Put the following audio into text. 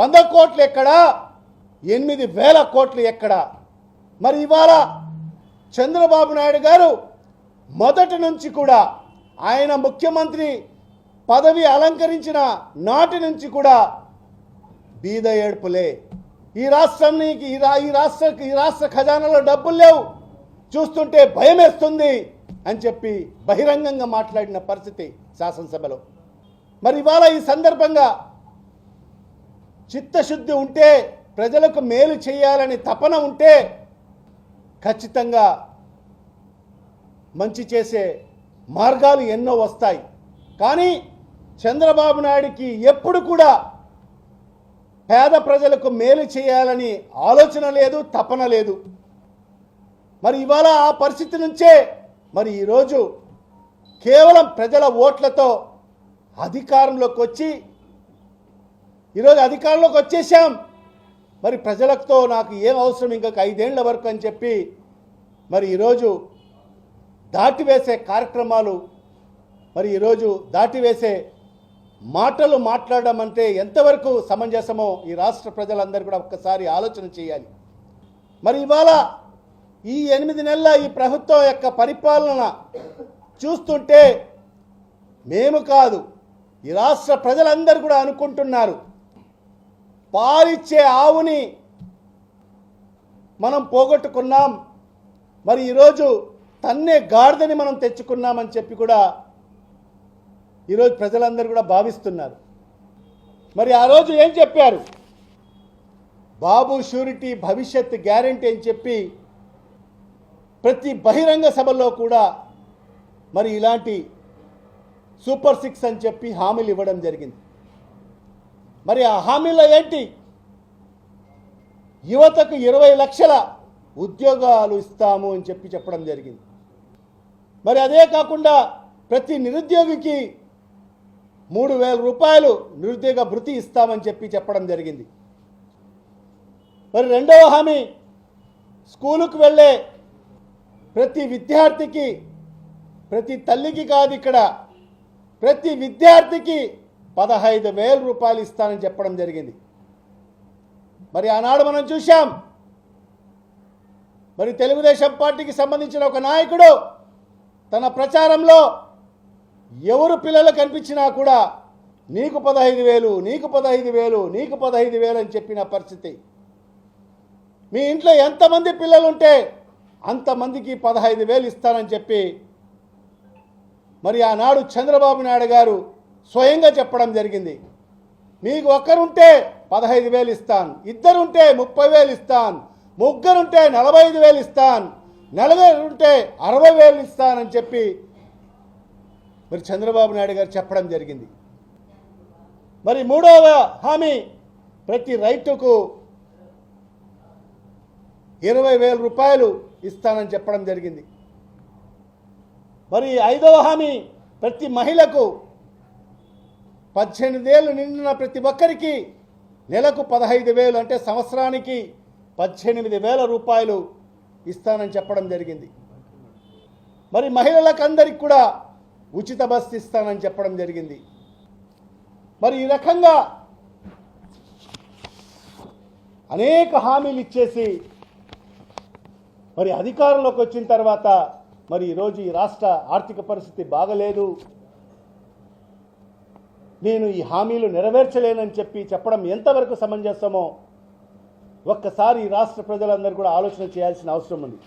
వంద కోట్లు ఎక్కడా? ఎనిమిది వేల కోట్లు ఎక్కడా? మరి ఇవాళ చంద్రబాబు నాయుడు గారు మొదటి నుంచి కూడా ఆయన ముఖ్యమంత్రి పదవి అలంకరించిన నాటి నుంచి కూడా బీద ఏడుపులే. ఈ రాష్ట్రానికి ఈ రా ఈ రాష్ట్ర ఈ రాష్ట్ర ఖజానాలో డబ్బులు లేవు. చూస్తుంటే భయం వేస్తుంది అని చెప్పి బహిరంగంగా మాట్లాడిన పరిస్థితి శాసనసభలో. మరి ఇవాళ ఈ సందర్భంగా చిత్తశుద్ధి ఉంటే ప్రజలకు మేలు చేయాలని తపన ఉంటే ఖచ్చితంగా మంచి చేసే మార్గాలు ఎన్నో వస్తాయి. కానీ చంద్రబాబు నాయుడికి ఎప్పుడు కూడా పేద ప్రజలకు మేలు చేయాలని ఆలోచన లేదు తపన లేదు. మరి ఇవాళ ఆ పరిస్థితి నుంచే మరి ఈరోజు కేవలం ప్రజల ఓట్లతో అధికారంలోకి వచ్చి ఈరోజు అధికారంలోకి వచ్చేసాం మరి ప్రజలతో నాకు ఏం అవసరం? ఇంకొక ఐదేళ్ళ వరకు అని చెప్పి మరి ఈరోజు దాటివేసే కార్యక్రమాలు మరి ఈరోజు దాటివేసే మాటలు మాట్లాడడం అంటే ఎంతవరకు సమంజసమో ఈ రాష్ట్ర ప్రజలందరూ కూడా ఒక్కసారి ఆలోచన చేయాలి. మరి ఇవాళ ఈ ఎనిమిది నెలల ఈ ప్రభుత్వం యొక్క పరిపాలన చూస్తుంటే మేము కాదు ఈ రాష్ట్ర ప్రజలందరూ కూడా అనుకుంటున్నారు. పాలిచ్చే ఆవుని మనం పోగొట్టుకున్నాం. మరి ఈరోజు తన్నే గాడిదని మనం తెచ్చుకున్నామని చెప్పి కూడా ఈరోజు ప్రజలందరూ కూడా భావిస్తున్నారు. మరి ఆ రోజు ఏం చెప్పారు? బాబు షూరిటీ భవిష్యత్ గ్యారంటీ అని చెప్పి ప్రతి బహిరంగ సభలో కూడా మరి ఇలాంటి సూపర్ సిక్స్ అని చెప్పి హామీలు ఇవ్వడం జరిగింది. మరి ఆ హామీలో ఏంటి? యువతకు ఇరవై లక్షల ఉద్యోగాలు ఇస్తాము అని చెప్పి చెప్పడం జరిగింది. మరి అదే కాకుండా ప్రతి నిరుద్యోగికి మూడు వేల రూపాయలు నిరుద్యోగ భృతి ఇస్తామని చెప్పి చెప్పడం జరిగింది. మరి రెండవ హామీ స్కూలుకు వెళ్ళే ప్రతి విద్యార్థికి ప్రతి తల్లికి కాదు ఇక్కడ ప్రతి విద్యార్థికి పదహైదు వేల రూపాయలు ఇస్తానని చెప్పడం జరిగింది. మరి ఆనాడు మనం చూశాం. మరి తెలుగుదేశం పార్టీకి సంబంధించిన ఒక నాయకుడు తన ప్రచారంలో ఎవరు పిల్లలు కనిపించినా కూడా నీకు పదహైదు వేలు నీకు పదహైదు వేలు నీకు పదహైదు వేలు అని చెప్పిన పరిస్థితి. మీ ఇంట్లో ఎంతమంది పిల్లలు ఉంటే అంతమందికి పదహైదు వేలు ఇస్తానని చెప్పి మరి ఆనాడు చంద్రబాబు నాయుడు గారు స్వయంగా చెప్పడం జరిగింది. మీకు ఒక్కరుంటే పదహైదు వేలు ఇస్తాను. ఇద్దరుంటే ముప్పై వేలు ఇస్తాను. ముగ్గురుంటే నలభై ఐదు వేలు ఇస్తాను. నలభై ఉంటే అరవై వేలు ఇస్తానని చెప్పి మరి చంద్రబాబు నాయుడు గారు చెప్పడం జరిగింది. మరి మూడవ హామీ ప్రతి రైతుకు ఇరవై వేల రూపాయలు ఇస్తానని చెప్పడం జరిగింది. మరి ఐదవ హామీ ప్రతి మహిళకు పద్దెనిమిదేళ్ళు నిండిన ప్రతి ఒక్కరికి నెలకు పదహైదు వేలు అంటే సంవత్సరానికి పద్దెనిమిది వేల రూపాయలు ఇస్తానని చెప్పడం జరిగింది. మరి మహిళలకు అందరికి కూడా ఉచిత బస్సు ఇస్తానని చెప్పడం జరిగింది. మరి ఈ రకంగా అనేక హామీలు ఇచ్చేసి మరి అధికారంలోకి వచ్చిన తర్వాత మరి ఈరోజు ఈ రాష్ట్ర ఆర్థిక పరిస్థితి బాగలేదు. నేను ఈ హామీలు నెరవేర్చలేనని చెప్పి చెప్పడం ఎంతవరకు సమంజసమో ఒక్కసారి రాష్ట్ర ప్రజలందరూ కూడా ఆలోచన చేయాల్సిన అవసరం ఉంది.